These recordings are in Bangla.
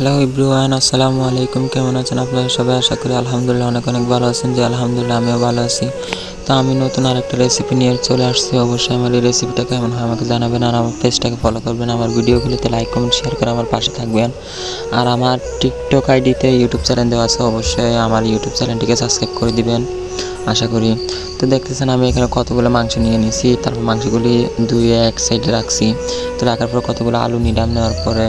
হ্যালো ইব্রুয়ান আসসালামু আলাইকুম কেমন আছেন আপনারা সবাই? আশা করি আলহামদুলিল্লাহ অনেক অনেক ভালো আছেন যে আলহামদুলিল্লাহ আমিও ভালো আছি। তো আমি নতুন আরেকটা রেসিপি নিয়ে চলে আসছি। অবশ্যই আমার এই রেসিপিটা কেমন হয় আমাকে জানাবেন আর আমার পেজটাকে ফলো করবেন। আমার ভিডিওগুলিতে লাইক কমেন্ট শেয়ার করে আমার পাশে থাকবেন। আর আমার টিকটক আইডিতে ইউটিউব চ্যানেল দেওয়া আছে। অবশ্যই আমার ইউটিউব চ্যানেলটিকে সাবস্ক্রাইব করে দিবেন, আশা করি। তো দেখতেছেন আমি এখানে কতগুলো মাংস নিয়ে নিয়েছি। তারপর মাংসগুলি ধুয়ে এক সাইডে রাখছি। তো রাখার পর কতগুলো আলু নিলাম, নেওয়ার পরে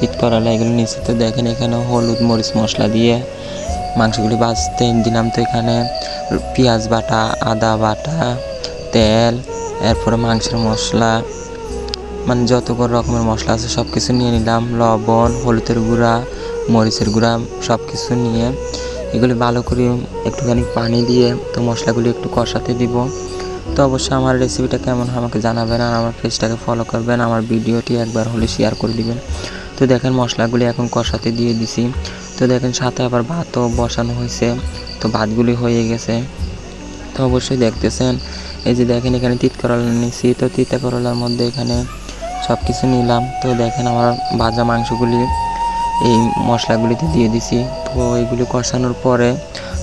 তিত করালা এগুলো নিয়েছি তো দেখেন এখানে হলুদ মরিচ মশলা দিয়ে মাংসগুলি ভাজতে দিলাম তো এখানে পেঁয়াজ বাটা, আদা বাটা, তেল, এরপরে মাংসের মশলা মানে যত রকমের মশলা আছে সব কিছু নিয়ে নিলাম, লবণ, হলুদের গুঁড়া, মরিচের গুঁড়া সব কিছু নিয়ে এগুলি ভালো করে একটুখানি পানি দিয়ে তো মশলাগুলি একটু কষাতে দিব। তো অবশ্যই আমার রেসিপিটা কেমন হয় আমাকে জানাবেন আর আমার পেজটাকে ফলো করবেন, আমার ভিডিওটি একবার হলে শেয়ার করে দিবেন। তো দেখেন মশলাগুলি এখন কষাতে দিয়ে দিছি। তো দেখেন সাথে আবার ভাতও বসানো হয়েছে। তো ভাতগুলি হয়ে গেছে। তো অবশ্যই দেখতেছেন, এই যে দেখেন এখানে তিত করলা নিয়েছি তো তিতা করলার মধ্যে এখানে সব কিছু নিলাম। তো দেখেন আমার ভাজা মাংসগুলি এই মশলাগুলিতে দিয়ে দিছি। তো এগুলি কষানোর পরে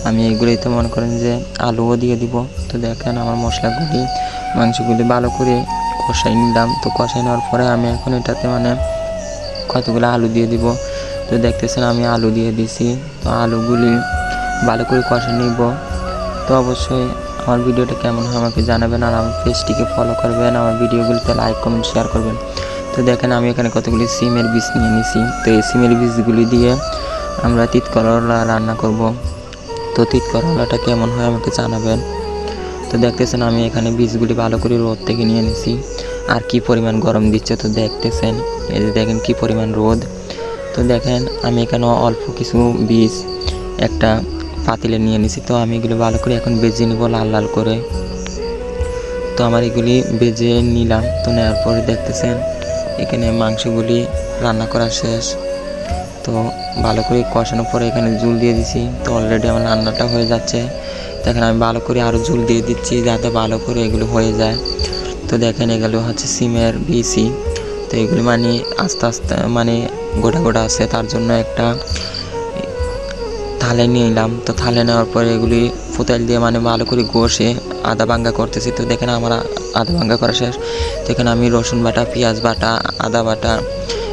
আমি এগুলিতে মনে করেন যে আলুও দিয়ে দিব। তো দেখেন আমার মশলাগুলি, মাংসগুলি ভালো করে কষাই নিলাম। তো কষাই নেওয়ার পরে আমি এখন এটাতে মানে কতগুলো আলু দিয়ে দিব? তো দেখতেছেন আমি আলু দিয়ে দিছি। তো আলুগুলি ভালো করে কষে নিব। তো অবশ্যই আমার ভিডিওটা কেমন হয় আমাকে জানাবেন আর আমার পেজটিকে ফলো করবেন, আমার ভিডিওগুলিতে লাইক কমেন্ট শেয়ার করবেন। তো দেখেন আমি এখানে কতগুলি সিমের বীজ নিয়ে নিছি। তো এই সিমের বীজগুলি দিয়ে আমরা তিত করলা রান্না করব। তো তিত করলাটা কেমন হয় আমাকে জানাবেন। তো দেখতেছেন আমি এখানে বীজগুলি ভালো করে রোদ থেকে নিয়ে নিছি। আর কি পরিমাণ গরম দিচ্ছে তো দেখতেছেন। এই যে দেখেন কি পরিমাণ রোদ। তো দেখেন, আমি এখানে অল্প কিছু বীজ একটা পাতিলে নিয়ে নিছি। তো আমি এগুলো ভালো করে এখন বেজে নিব লাল লাল করে। তো আমার এগুলি বেজে নিলাম। তো নেওয়ার পরে দেখতেছেন, এখানে মাংসগুলি রান্না করা শেষ। তো ভালো করে কষানোর পরে এখানে জুল দিয়ে দিছি। তো অলরেডি আমার রান্নাটা হয়ে যাচ্ছে। দেখেন, আমি ভালো করে আরও জুল দিয়ে দিচ্ছি যাতে ভালো করে এগুলো হয়ে যায়। তো দেখেন এগুলো হচ্ছে সিমের বিসি তো এগুলি মানে আস্তে আস্তে মানে গোটা গোটা আছে, তার জন্য একটা থালে নিয়ে নিলাম। তো থালে নেওয়ার পরে এগুলি ফুতাইল দিয়ে মানে ভালো করে ঘষে আদা ভাঙ্গা করতেছি। তো দেখেন আমার আদা ভাঙ্গা করা শেষ। তো এখানে আমি রসুন বাটা, পেঁয়াজ বাটা, আদা বাটা,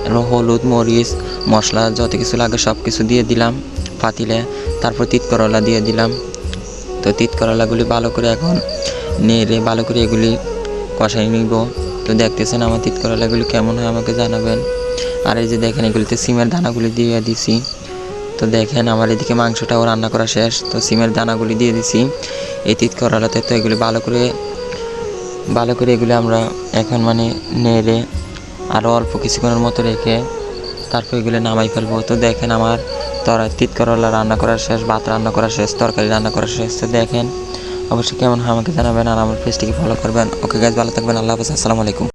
এবং হলুদ, মরিচ, মশলা যত কিছু লাগে সব কিছু দিয়ে দিলাম পাতিলে। তারপর তিত করলা দিয়ে দিলাম। তো তিত করলাগুলি ভালো করে এখন নেড়ে ভালো করে এগুলি কষাই নিব। তো দেখতেছেন আমার তিত করলাগুলি কেমন হয় আমাকে জানাবেন। আর এই যে দেখেন, এগুলিতে সিমের দানাগুলি দিয়ে দিছি। তো দেখেন, আমার এদিকে মাংসটাও রান্না করা শেষ। তো সিমের দানাগুলি দিয়ে দিছি। এই তিত করলাতে তো এগুলি ভালো করে ভালো করে এগুলি আমরা এখন মানে নেড়ে আরও অল্প কিছুক্ষণের মতো রেখে তারপর এগুলো নামাই ফেলব। তো দেখেন, আমার তরা তিত করলা রান্না করা শেষ, ভাত রান্না করা শেষ, তরকারি রান্না করা শেষ। তো দেখেন অবশ্যই কেমন হয় আমাকে জানাবেন আর আমার পেজটিকে ফলো করবেন। ওকে গাছ ভালো থাকবেন, আল্লাহ হাফেজ, আসসালামু আলাইকুম।